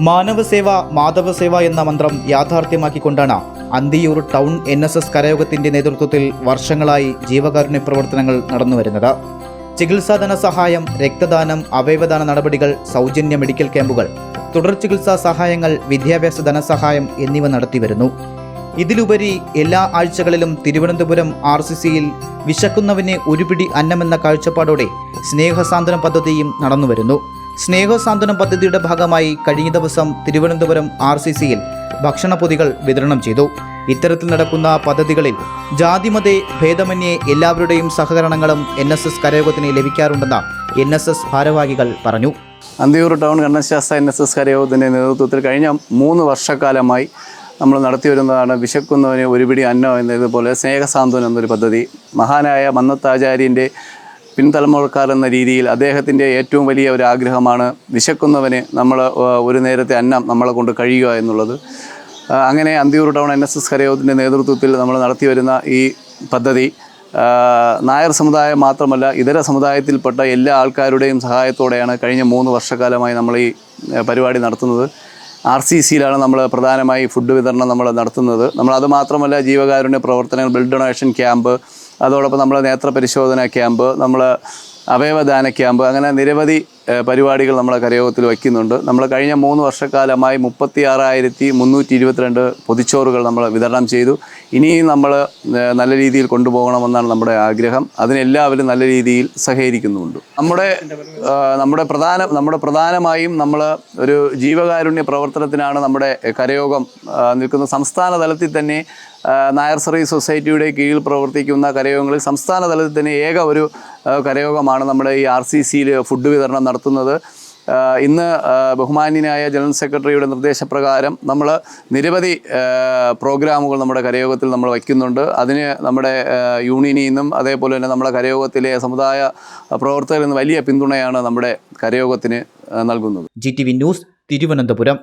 മാനവസേവ മാധവസേവ എന്ന മന്ത്രം യാഥാർത്ഥ്യമാക്കിക്കൊണ്ടാണ് Anthiyur town N S S കരയോഗത്തിന്റെ നേതൃത്വത്തിൽ വർഷങ്ങളായി ജീവകാരുണ്യ പ്രവർത്തനങ്ങൾ നടന്നുവരുന്നത്. ചികിത്സാ ധനസഹായം രക്തദാനം അവയവദാന നടപടികൾ സൗജന്യ മെഡിക്കൽ ക്യാമ്പുകൾ തുടർ ചികിത്സാ സഹായങ്ങൾ വിദ്യാഭ്യാസ ധനസഹായം എന്നിവ നടത്തിവരുന്നു. ഇതിലുപരി എല്ലാ ആഴ്ചകളിലും തിരുവനന്തപുരം ആർ സി സിയിൽ വിശക്കുന്നവന് ഒരുപിടി അന്നമെന്ന കാഴ്ചപ്പാടോടെ സ്നേഹസാന്ദ്രം പദ്ധതിയും നടന്നുവരുന്നു. സ്നേഹസാന്ത്വനം പദ്ധതിയുടെ ഭാഗമായി കഴിഞ്ഞ ദിവസം തിരുവനന്തപുരം ആർ സി സിയിൽ ഭക്ഷണപ്പൊതികൾ വിതരണം ചെയ്തു. ഇത്തരത്തിൽ നടക്കുന്ന പദ്ധതികളിൽ ജാതിമതേ ഭേദമന്യേ എല്ലാവരുടെയും സഹകരണങ്ങളും എൻ എസ് എസ് കരയോഗത്തിന് ലഭിക്കാറുണ്ടെന്ന് എൻ എസ് എസ് ഭാരവാഹികൾ പറഞ്ഞു. അന്തിയൂർ ടൗൺ ഗണശാസ്ത്ര എൻ എസ് എസ് കരയോഗത്തിന്റെ നേതൃത്വത്തിൽ കഴിഞ്ഞ മൂന്ന് വർഷക്കാലമായി നമ്മൾ നടത്തി വരുന്നതാണ് വിശക്കുന്നവന് ഒരുപിടി അന്നം എന്നതുപോലെ സ്നേഹസാന്ത്വനം എന്നൊരു പദ്ധതി. മഹാനായ മന്നത്താചാര്യന്റെ പിൻതലമുറക്കാർ എന്ന രീതിയിൽ അദ്ദേഹത്തിന്റെ ഏറ്റവും വലിയ ഒരു ആഗ്രഹമാണ് വിശക്കുന്നവന് നമ്മൾ ഒരു നേരത്തെ അന്നം നമ്മളെ കൊണ്ട് കഴിയുക എന്നുള്ളത്. അങ്ങനെ Anthiyur town N S S കരയോഗത്തിന്റെ നേതൃത്വത്തിൽ നമ്മൾ നടത്തി വരുന്ന ഈ പദ്ധതി നായർ സമുദായം മാത്രമല്ല ഇതര സമുദായത്തിൽപ്പെട്ട എല്ലാ ആൾക്കാരുടെയും സഹായത്തോടെയാണ് കഴിഞ്ഞ മൂന്ന് വർഷക്കാലമായി നമ്മൾ ഈ പരിപാടി നടത്തുന്നത്. ആർ സി സിയിലാണ് നമ്മൾ പ്രധാനമായി ഫുഡ് വിതരണം നമ്മൾ നടത്തുന്നത്. നമ്മൾ അതുമാത്രമല്ല ജീവകാരുണ്യ പ്രവർത്തനങ്ങൾ ബ്ലഡ് ഡൊണേഷൻ ക്യാമ്പ് അതോടൊപ്പം നമ്മൾ നേത്ര പരിശോധന ക്യാമ്പ് നമ്മൾ അവയവദാന ക്യാമ്പ് അങ്ങനെ നിരവധി പരിപാടികൾ നമ്മളെ കരയോഗത്തിൽ വയ്ക്കുന്നുണ്ട്. നമ്മൾ കഴിഞ്ഞ മൂന്ന് വർഷക്കാലമായി മുപ്പത്തി ആറായിരത്തി മുന്നൂറ്റി ഇരുപത്തിരണ്ട് പൊതിച്ചോറുകൾ നമ്മൾ വിതരണം ചെയ്തു. ഇനിയും നമ്മൾ നല്ല രീതിയിൽ കൊണ്ടുപോകണമെന്നാണ് നമ്മുടെ ആഗ്രഹം. അതിനെല്ലാവരും നല്ല രീതിയിൽ സഹകരിക്കുന്നുമുണ്ട് നമ്മുടെ നമ്മുടെ പ്രധാന നമ്മുടെ പ്രധാനമായും നമ്മൾ ഒരു ജീവകാരുണ്യ പ്രവർത്തനത്തിനാണ് നമ്മുടെ കരയോഗം നിൽക്കുന്ന സംസ്ഥാന തലത്തിൽ തന്നെ നായർ സർവീസ് സൊസൈറ്റിയുടെ കീഴിൽ പ്രവർത്തിക്കുന്ന കരയോഗങ്ങളിൽ സംസ്ഥാന തലത്തിൽ തന്നെ ഏക ഒരു കരയോഗമാണ് നമ്മുടെ ഈ ആർ സി സിയിൽ ഫുഡ് വിതരണം നടത്തുന്നത്. ഇന്ന് ബഹുമാന്യനായ ജനറൽ സെക്രട്ടറിയുടെ നിർദ്ദേശപ്രകാരം നമ്മൾ നിരവധി പ്രോഗ്രാമുകൾ നമ്മുടെ കരയോഗത്തിൽ നമ്മൾ വയ്ക്കുന്നുണ്ട്. അതിന് നമ്മുടെ യൂണിയനിൽ നിന്നും അതേപോലെ തന്നെ നമ്മുടെ കരയോഗത്തിലെ സമുദായ പ്രവർത്തകരിൽ നിന്ന് വലിയ പിന്തുണയാണ് നമ്മുടെ കരയോഗത്തിന് നൽകുന്നത്. G T V news Thiruvananthapuram.